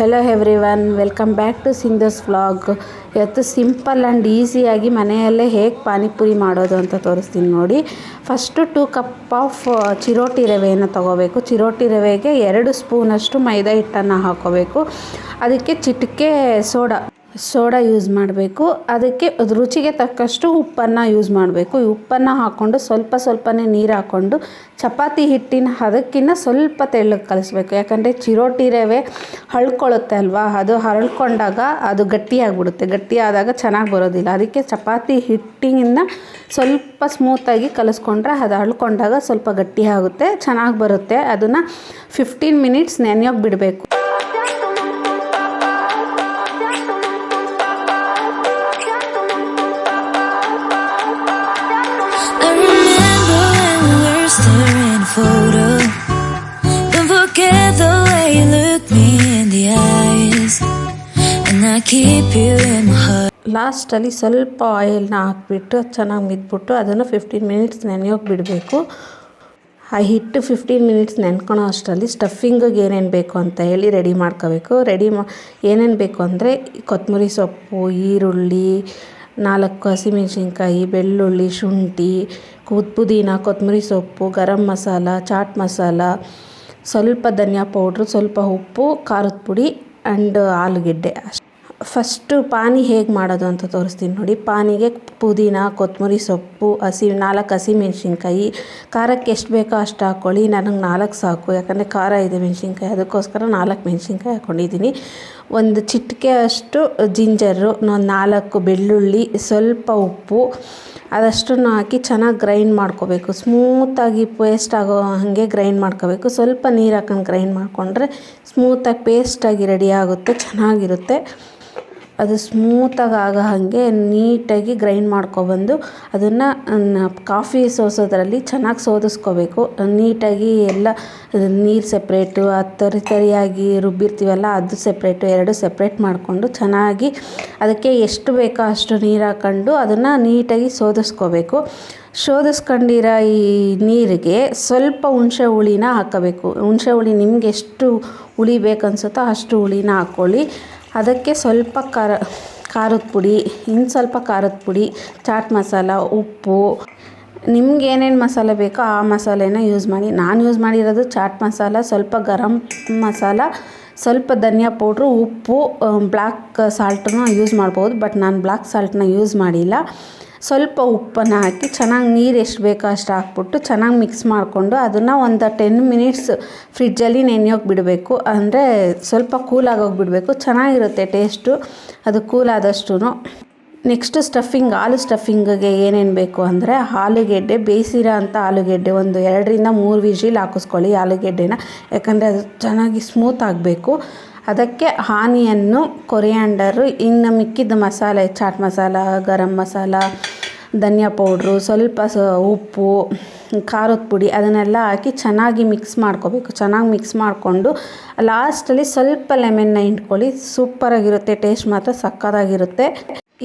Hello everyone welcome back to singers vlog ಇವತ್ತು simple and ಈಸಿಯಾಗಿ ಮನೆಯಲ್ಲೇ ಹೇಗೆ ಪಾನಿಪುರಿ ಮಾಡೋದು ಅಂತ ತೋರಿಸ್ತೀನಿ ನೋಡಿ. ಫಸ್ಟು ಟೂ ಕಪ್ ಆಫ್ ಚಿರೋಟಿ ರವೆಯನ್ನು ತೊಗೋಬೇಕು. ಚಿರೋಟಿ ರವೆಗೆ ಎರಡು ಸ್ಪೂನಷ್ಟು ಮೈದಾ ಹಿಟ್ಟನ್ನು ಹಾಕೋಬೇಕು. ಅದಕ್ಕೆ ಚಿಟಿಕೆ ಸೋಡಾ. ಸೋಡಾ ಯೂಸ್ ಮಾಡಬೇಕು. ಅದಕ್ಕೆ ಅದು ರುಚಿಗೆ ತಕ್ಕಷ್ಟು ಉಪ್ಪನ್ನು ಯೂಸ್ ಮಾಡಬೇಕು. ಈ ಉಪ್ಪನ್ನು ಹಾಕ್ಕೊಂಡು ಸ್ವಲ್ಪ ಸ್ವಲ್ಪನೇ ನೀರು ಹಾಕ್ಕೊಂಡು ಚಪಾತಿ ಹಿಟ್ಟಿನ ಹದಕ್ಕಿಂತ ಸ್ವಲ್ಪ ತೆಳ್ಳಗೆ ಕಲಿಸ್ಬೇಕು. ಯಾಕಂದರೆ ಚಿರೋಟಿ ರವೆ ಹಳ್ಕೊಳ್ಳುತ್ತೆ ಅಲ್ವಾ? ಅದು ಹರಳ್ಕೊಂಡಾಗ ಅದು ಗಟ್ಟಿಯಾಗಿಬಿಡುತ್ತೆ. ಗಟ್ಟಿಯಾದಾಗ ಚೆನ್ನಾಗಿ ಬರೋದಿಲ್ಲ. ಅದಕ್ಕೆ ಚಪಾತಿ ಹಿಟ್ಟಿನಿಂದ ಸ್ವಲ್ಪ ಸ್ಮೂತಾಗಿ ಕಲಿಸ್ಕೊಂಡ್ರೆ ಅದು ಹಳ್ಕೊಂಡಾಗ ಸ್ವಲ್ಪ ಗಟ್ಟಿಯಾಗುತ್ತೆ, ಚೆನ್ನಾಗಿ ಬರುತ್ತೆ. ಅದನ್ನು ಫಿಫ್ಟೀನ್ ಮಿನಿಟ್ಸ್ ನೆನೆಯೋಕೆ ಬಿಡಬೇಕು. Photo. Don't forget the way you look me in the eyes, and I keep you in my heart. ಲಾಸ್ಟಲ್ಲಿ ಸ್ವಲ್ಪ ಆಯಿಲ್ನ ಹಾಕ್ಬಿಟ್ಟು ಚೆನ್ನಾಗಿ ಮಿದ್ಬಿಟ್ಟು ಅದನ್ನು ಫಿಫ್ಟೀನ್ ಮಿನಿಟ್ಸ್ ನೆನೆಯೋಕೆ ಬಿಡಬೇಕು ಆ ಹಿಟ್ಟು ಫಿಫ್ಟೀನ್ ಮಿನಿಟ್ಸ್ ನೆನ್ಕೊಳೋ ಅಷ್ಟರಲ್ಲಿ ಸ್ಟಫಿಂಗಿಗೆ ಏನೇನು ಬೇಕು ಅಂತ ಹೇಳಿ ರೆಡಿ ಮಾಡ್ಕೋಬೇಕು ರೆಡಿ ಮಾ ಏನೇನು ಬೇಕು ಅಂದರೆ ಕೊತ್ತಂಬರಿ ಸೊಪ್ಪು ಈರುಳ್ಳಿ ನಾಲ್ಕು ಹಸಿಮೆಣಸಿನ್ಕಾಯಿ, ಬೆಳ್ಳುಳ್ಳಿ, ಶುಂಠಿ ಕೂತ್ ಪುದೀನ, ಕೊತ್ತಂಬರಿ ಸೊಪ್ಪು, ಗರಂ ಮಸಾಲ, ಚಾಟ್ ಮಸಾಲ, ಸ್ವಲ್ಪ ಧನಿಯಾ ಪೌಡ್ರು, ಸ್ವಲ್ಪ ಉಪ್ಪು, ಖಾರದ ಪುಡಿ ಆ್ಯಂಡ್ ಆಲೂಗೆಡ್ಡೆ ಅಷ್ಟು. ಫಸ್ಟು ಪಾನಿ ಹೇಗೆ ಮಾಡೋದು ಅಂತ ತೋರಿಸ್ತೀನಿ ನೋಡಿ. ಪಾನಿಗೆ ಪುದೀನ ಕೊತ್ತಂಬರಿ ಸೊಪ್ಪು, ಹಸಿ ನಾಲ್ಕು ಹಸಿ ಮೆಣಸಿನ್ಕಾಯಿ. ಖಾರಕ್ಕೆ ಎಷ್ಟು ಬೇಕೋ ಅಷ್ಟು ಹಾಕ್ಕೊಳ್ಳಿ ನನಗೆ ನಾಲ್ಕು ಸಾಕು. ಯಾಕಂದರೆ ಖಾರ ಇದೆ ಮೆಣಸಿನ್ಕಾಯಿ. ಅದಕ್ಕೋಸ್ಕರ ನಾಲ್ಕು ಮೆಣಸಿನ್ಕಾಯಿ ಹಾಕ್ಕೊಂಡಿದ್ದೀನಿ ಒಂದು ಚಿಟಿಕೆ ಅಷ್ಟು ಜಿಂಜರು ಒಂದು ನಾಲ್ಕು ಬೆಳ್ಳುಳ್ಳಿ, ಸ್ವಲ್ಪ ಉಪ್ಪು. ಅದಷ್ಟನ್ನು ಹಾಕಿ ಚೆನ್ನಾಗಿ ಗ್ರೈಂಡ್ ಮಾಡ್ಕೋಬೇಕು. ಸ್ಮೂತಾಗಿ ಪೇಸ್ಟ್ ಆಗೋ ಹಾಗೆ ಗ್ರೈಂಡ್ ಮಾಡ್ಕೋಬೇಕು. ಸ್ವಲ್ಪ ನೀರು ಹಾಕೊಂಡು ಗ್ರೈಂಡ್ ಮಾಡಿಕೊಂಡ್ರೆ ಸ್ಮೂತಾಗಿ ಪೇಸ್ಟಾಗಿ ರೆಡಿ ಆಗುತ್ತೆ. ಚೆನ್ನಾಗಿರುತ್ತೆ. ಅದು ಸ್ಮೂತಾಗಿ ಆಗೋ ಹಾಗೆ ನೀಟಾಗಿ ಗ್ರೈಂಡ್ ಮಾಡ್ಕೊಬಂದು ಅದನ್ನು ಕಾಫಿ ಸೋಸೋದ್ರಲ್ಲಿ ಚೆನ್ನಾಗಿ ಸೋದಿಸ್ಕೋಬೇಕು. ನೀಟಾಗಿ ಎಲ್ಲ ನೀರು ಸಪ್ರೇಟು ಆ ತರಿ ತರಿಯಾಗಿ ರುಬ್ಬಿರ್ತೀವಲ್ಲ ಅದು ಸಪ್ರೇಟು ಎರಡು ಸಪ್ರೇಟ್ ಮಾಡಿಕೊಂಡು ಚೆನ್ನಾಗಿ ಅದಕ್ಕೆ ಎಷ್ಟು ಬೇಕೋ ಅಷ್ಟು ನೀರು ಹಾಕ್ಕೊಂಡು ಅದನ್ನು ನೀಟಾಗಿ ಸೋದಿಸ್ಕೋಬೇಕು. ಶೋಧಿಸ್ಕೊಂಡಿರೋ ಈ ನೀರಿಗೆ ಸ್ವಲ್ಪ ಹುಣಸೆ ಹುಳಿನ ಹಾಕಬೇಕು. ಹುಣಸೆ ಹುಳಿ ನಿಮಗೆ ಎಷ್ಟು ಹುಳಿ ಬೇಕನ್ಸುತ್ತೋ ಅಷ್ಟು ಹುಳಿನ ಹಾಕ್ಕೊಳ್ಳಿ ಅದಕ್ಕೆ ಸ್ವಲ್ಪ ಖಾರ, ಖಾರದ ಪುಡಿ, ಇನ್ನು ಸ್ವಲ್ಪ ಖಾರದ ಪುಡಿ, ಚಾಟ್ ಮಸಾಲ, ಉಪ್ಪು. ನಿಮ್ಗೆ ಏನೇನು ಮಸಾಲೆ ಬೇಕೋ ಆ ಮಸಾಲೆನ ಯೂಸ್ ಮಾಡಿ. ನಾನು ಯೂಸ್ ಮಾಡಿರೋದು ಚಾಟ್ ಮಸಾಲ, ಸ್ವಲ್ಪ ಗರಂ ಮಸಾಲ, ಸ್ವಲ್ಪ ಧನಿಯಾ ಪೌಡ್ರು, ಉಪ್ಪು ಬ್ಲ್ಯಾಕ್ ಸಾಲ್ಟನ್ನು ಯೂಸ್ ಮಾಡ್ಬೋದು. ಬಟ್ ನಾನು ಬ್ಲ್ಯಾಕ್ ಸಾಲ್ಟನ್ನ ಯೂಸ್ ಮಾಡಿಲ್ಲ. ಸ್ವಲ್ಪ ಉಪ್ಪನ್ನು ಹಾಕಿ ಚೆನ್ನಾಗಿ ನೀರು ಎಷ್ಟು ಬೇಕೋ ಅಷ್ಟು ಹಾಕ್ಬಿಟ್ಟು ಚೆನ್ನಾಗಿ ಮಿಕ್ಸ್ ಮಾಡಿಕೊಂಡು ಅದನ್ನು ಒಂದು ಟೆನ್ ಮಿನಿಟ್ಸ್ ಫ್ರಿಡ್ಜಲ್ಲಿ ನೆನೆಯೋಕೆ ಬಿಡಬೇಕು. ಅಂದರೆ ಸ್ವಲ್ಪ ಕೂಲಾಗೋಗಿ ಬಿಡಬೇಕು. ಚೆನ್ನಾಗಿರುತ್ತೆ ಟೇಸ್ಟು ಅದು ಕೂಲ್ ಆದಷ್ಟು ನೆಕ್ಸ್ಟ್ ಸ್ಟಫಿಂಗ್ ಆಲು ಸ್ಟಫಿಂಗಿಗೆ ಏನೇನು ಬೇಕು ಅಂದರೆ ಆಲೂಗೆಡ್ಡೆ ಬೇಯಿಸಿರೋ ಅಂಥ ಆಲೂಗೆಡ್ಡೆ ಒಂದು ಎರಡರಿಂದ ಮೂರು ವಿಜಿಲ್ ಹಾಕಿಸ್ಕೊಳ್ಳಿ ಆಲೂಗೆಡ್ಡೆನ. ಯಾಕಂದರೆ ಅದು ಚೆನ್ನಾಗಿ ಸ್ಮೂತ್ ಆಗಬೇಕು. ಅದಕ್ಕೆ ಹಾನಿಯನ್ನು ಕೊರಿಯಾಂಡರು, ಇನ್ನು ಮಿಕ್ಕಿದ ಮಸಾಲೆ, ಚಾಟ್ ಮಸಾಲ, ಗರಂ ಮಸಾಲ, ಧನಿಯಾ ಪೌಡ್ರು, ಸ್ವಲ್ಪ ಸ ಉಪ್ಪು, ಖಾರದ ಪುಡಿ ಅದನ್ನೆಲ್ಲ ಹಾಕಿ ಚೆನ್ನಾಗಿ ಮಿಕ್ಸ್ ಮಾಡ್ಕೋಬೇಕು. ಚೆನ್ನಾಗಿ ಮಿಕ್ಸ್ ಮಾಡಿಕೊಂಡು ಲಾಸ್ಟಲ್ಲಿ ಸ್ವಲ್ಪ ಲೆಮನ್ನ ಹಿಂಡ್ಕೊಳ್ಳಿ. ಸೂಪರಾಗಿರುತ್ತೆ, ಟೇಸ್ಟ್ ಮಾತ್ರ ಸಕ್ಕತ್ತಾಗಿರುತ್ತೆ.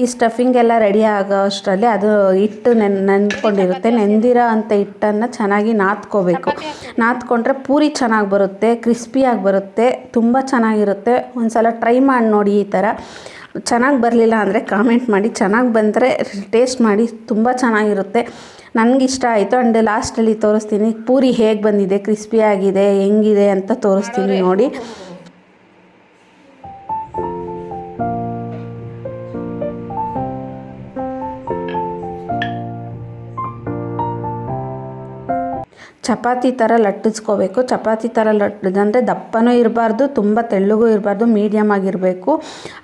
ಈ ಸ್ಟಫಿಂಗ್ ಎಲ್ಲ ರೆಡಿ ಆಗೋ ಅಷ್ಟರಲ್ಲಿ ಅದು ಹಿಟ್ಟು ನೆನ್, ನೆನ್ಕೊಂಡಿರುತ್ತೆ. ನೆಂದಿರೋ ಅಂಥ ಹಿಟ್ಟನ್ನು ಚೆನ್ನಾಗಿ ನಾದ್ಕೋಬೇಕು ನಾದ್ಕೊಂಡ್ರೆ ಪೂರಿ ಚೆನ್ನಾಗಿ ಬರುತ್ತೆ ಕ್ರಿಸ್ಪಿಯಾಗಿ ಬರುತ್ತೆ, ತುಂಬ ಚೆನ್ನಾಗಿರುತ್ತೆ. ಒಂದು ಸಲ ಟ್ರೈ ಮಾಡಿ ನೋಡಿ ಈ ಥರ. ಚೆನ್ನಾಗಿ ಬರಲಿಲ್ಲ ಅಂದರೆ ಕಾಮೆಂಟ್ ಮಾಡಿ. ಚೆನ್ನಾಗಿ ಬಂದರೆ ಟೇಸ್ಟ್ ಮಾಡಿ, ತುಂಬ ಚೆನ್ನಾಗಿರುತ್ತೆ. ನನಗಿಷ್ಟ ಆಯಿತು. ಆ್ಯಂಡ್ ಲಾಸ್ಟಲ್ಲಿ ತೋರಿಸ್ತೀನಿ. ಪೂರಿ ಹೇಗೆ ಬಂದಿದೆ ಕ್ರಿಸ್ಪಿಯಾಗಿದೆ ಹೆಂಗಿದೆ ಅಂತ ತೋರಿಸ್ತೀನಿ ನೋಡಿ. ಚಪಾತಿ ಥರ ಲಟ್ಟಿಸ್ಕೋಬೇಕು. ಚಪಾತಿ ಥರ ಲಟ್ಟಿದಂದರೆ ದಪ್ಪನೂ ಇರಬಾರ್ದು, ತುಂಬ ತೆಳ್ಳಗೂ ಇರಬಾರ್ದು ಮೀಡಿಯಮ್ ಆಗಿರಬೇಕು.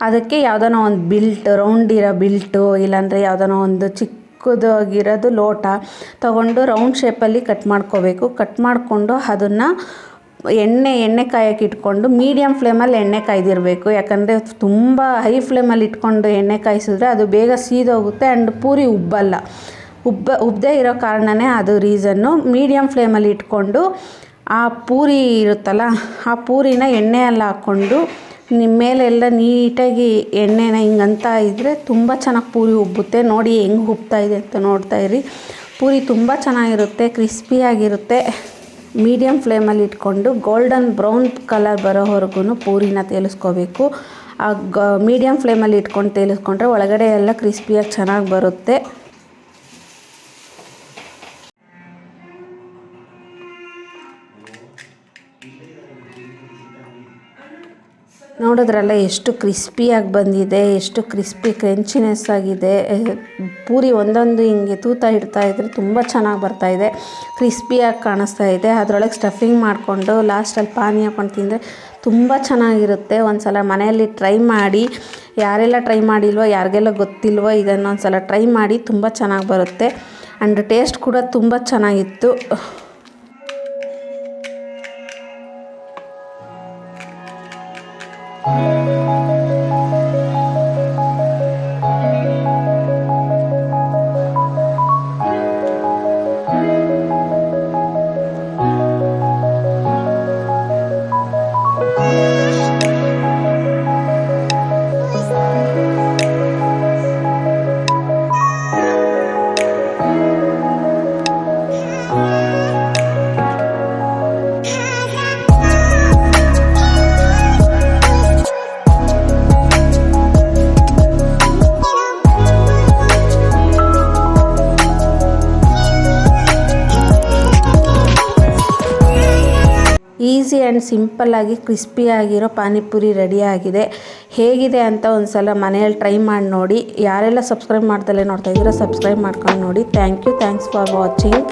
ಅದಕ್ಕೆ ಯಾವುದೋ ಒಂದು ಬಿಲ್ಟ್ ರೌಂಡ್ ಇರೋ ಬಿಲ್ಟು ಇಲ್ಲಾಂದರೆ ಯಾವುದೋ ಒಂದು ಚಿಕ್ಕದಾಗಿರೋದು ಲೋಟ ತಗೊಂಡು ರೌಂಡ್ ಶೇಪಲ್ಲಿ ಕಟ್ ಮಾಡ್ಕೋಬೇಕು. ಕಟ್ ಮಾಡಿಕೊಂಡು ಅದನ್ನು ಎಣ್ಣೆ ಎಣ್ಣೆ ಕಾಯಕ್ಕೆ ಇಟ್ಕೊಂಡು ಮೀಡಿಯಮ್ ಫ್ಲೇಮಲ್ಲಿ ಎಣ್ಣೆ ಕಾಯ್ದಿರಬೇಕು. ಯಾಕಂದರೆ ತುಂಬ ಹೈ ಫ್ಲೇಮಲ್ಲಿ ಇಟ್ಕೊಂಡು ಎಣ್ಣೆ ಕಾಯಿಸಿದ್ರೆ ಅದು ಬೇಗ ಸೀದೋಗುತ್ತೆ ಆ್ಯಂಡ್ ಪೂರಿ ಉಬ್ಬಲ್ಲ. ಉಬ್ಬ ಉಬ್ಬದೇ ಇರೋ ಕಾರಣನೇ ಅದು ರೀಸನ್ನು. ಮೀಡಿಯಮ್ ಫ್ಲೇಮಲ್ಲಿ ಇಟ್ಕೊಂಡು ಆ ಪೂರಿ ಇರುತ್ತಲ್ಲ, ಆ ಪೂರಿನ ಎಣ್ಣೆಯಲ್ಲಿ ಹಾಕ್ಕೊಂಡು ನಿಮ್ಮ ಮೇಲೆಲ್ಲ ನೀಟಾಗಿ ಎಣ್ಣೆನ ಹಿಂಗಂತ ಇದ್ದರೆ ತುಂಬ ಚೆನ್ನಾಗಿ ಪೂರಿ ಉಬ್ಬುತ್ತೆ. ನೋಡಿ ಹೆಂಗೆ ಉಬ್ತಾ ಇದೆ ಅಂತ ನೋಡ್ತಾ ಇರಿ. ಪೂರಿ ತುಂಬ ಚೆನ್ನಾಗಿರುತ್ತೆ ಕ್ರಿಸ್ಪಿಯಾಗಿರುತ್ತೆ ಮೀಡಿಯಮ್ ಫ್ಲೇಮಲ್ಲಿ ಇಟ್ಕೊಂಡು ಗೋಲ್ಡನ್ ಬ್ರೌನ್ ಕಲರ್ ಬರೋವರೆಗೂ ಪೂರಿನ ತೇಲಿಸ್ಕೋಬೇಕು. ಆ ಗ ಮೀಡಿಯಮ್ ಫ್ಲೇಮಲ್ಲಿ ಇಟ್ಕೊಂಡು ತೇಲಿಸ್ಕೊಂಡ್ರೆ ಒಳಗಡೆ ಎಲ್ಲ ಕ್ರಿಸ್ಪಿಯಾಗಿ ಚೆನ್ನಾಗಿ ಬರುತ್ತೆ. ನೋಡಿದ್ರಲ್ಲ ಎಷ್ಟು ಕ್ರಿಸ್ಪಿಯಾಗಿ ಬಂದಿದೆ, ಎಷ್ಟು ಕ್ರಿಸ್ಪಿ ಕ್ರಂಚಿನೆಸ್ ಆಗಿದೆ. ಪೂರಿ ಒಂದೊಂದು ಹಿಂಗೆ ತೂತ ಇಡ್ತಾ ಇದ್ರೆ ತುಂಬ ಚೆನ್ನಾಗಿ ಬರ್ತಾ ಇದೆ. ಕ್ರಿಸ್ಪಿಯಾಗಿ ಕಾಣಿಸ್ತಾ ಇದೆ. ಅದರೊಳಗೆ ಸ್ಟಫಿಂಗ್ ಮಾಡಿಕೊಂಡು ಲಾಸ್ಟಲ್ಲಿ ಪಾನಿ ಹಾಕೊಂಡು ತಿಂದರೆ ತುಂಬ ಚೆನ್ನಾಗಿರುತ್ತೆ. ಒಂದು ಸಲ ಮನೆಯಲ್ಲಿ ಟ್ರೈ ಮಾಡಿ, ಯಾರೆಲ್ಲ ಟ್ರೈ ಮಾಡಿಲ್ವೋ, ಯಾರಿಗೆಲ್ಲ ಗೊತ್ತಿಲ್ವೋ, ಇದನ್ನು ಒಂದು ಸಲ ಟ್ರೈ ಮಾಡಿ ತುಂಬ ಚೆನ್ನಾಗಿ ಬರುತ್ತೆ. ಆ್ಯಂಡ್ ಟೇಸ್ಟ್ ಕೂಡ ತುಂಬ ಚೆನ್ನಾಗಿತ್ತು. ಈಸಿ ಆ್ಯಂಡ್ ಸಿಂಪಲ್ಲಾಗಿ ಕ್ರಿಸ್ಪಿಯಾಗಿರೋ ಪಾನಿಪುರಿ ರೆಡಿಯಾಗಿದೆ. ಹೇಗಿದೆ ಅಂತ ಒಂದು ಸಲ ಮನೆಯಲ್ಲಿ ಟ್ರೈ ಮಾಡಿ ನೋಡಿ. ಯಾರೆಲ್ಲ ಸಬ್ಸ್ಕ್ರೈಬ್ ಮಾಡ್ದಲ್ಲೇ ನೋಡ್ತಾ ಇದ್ದೀರೋ ಸಬ್ಸ್ಕ್ರೈಬ್ ಮಾಡ್ಕೊಂಡು ನೋಡಿ. Thank you. Thanks for watching.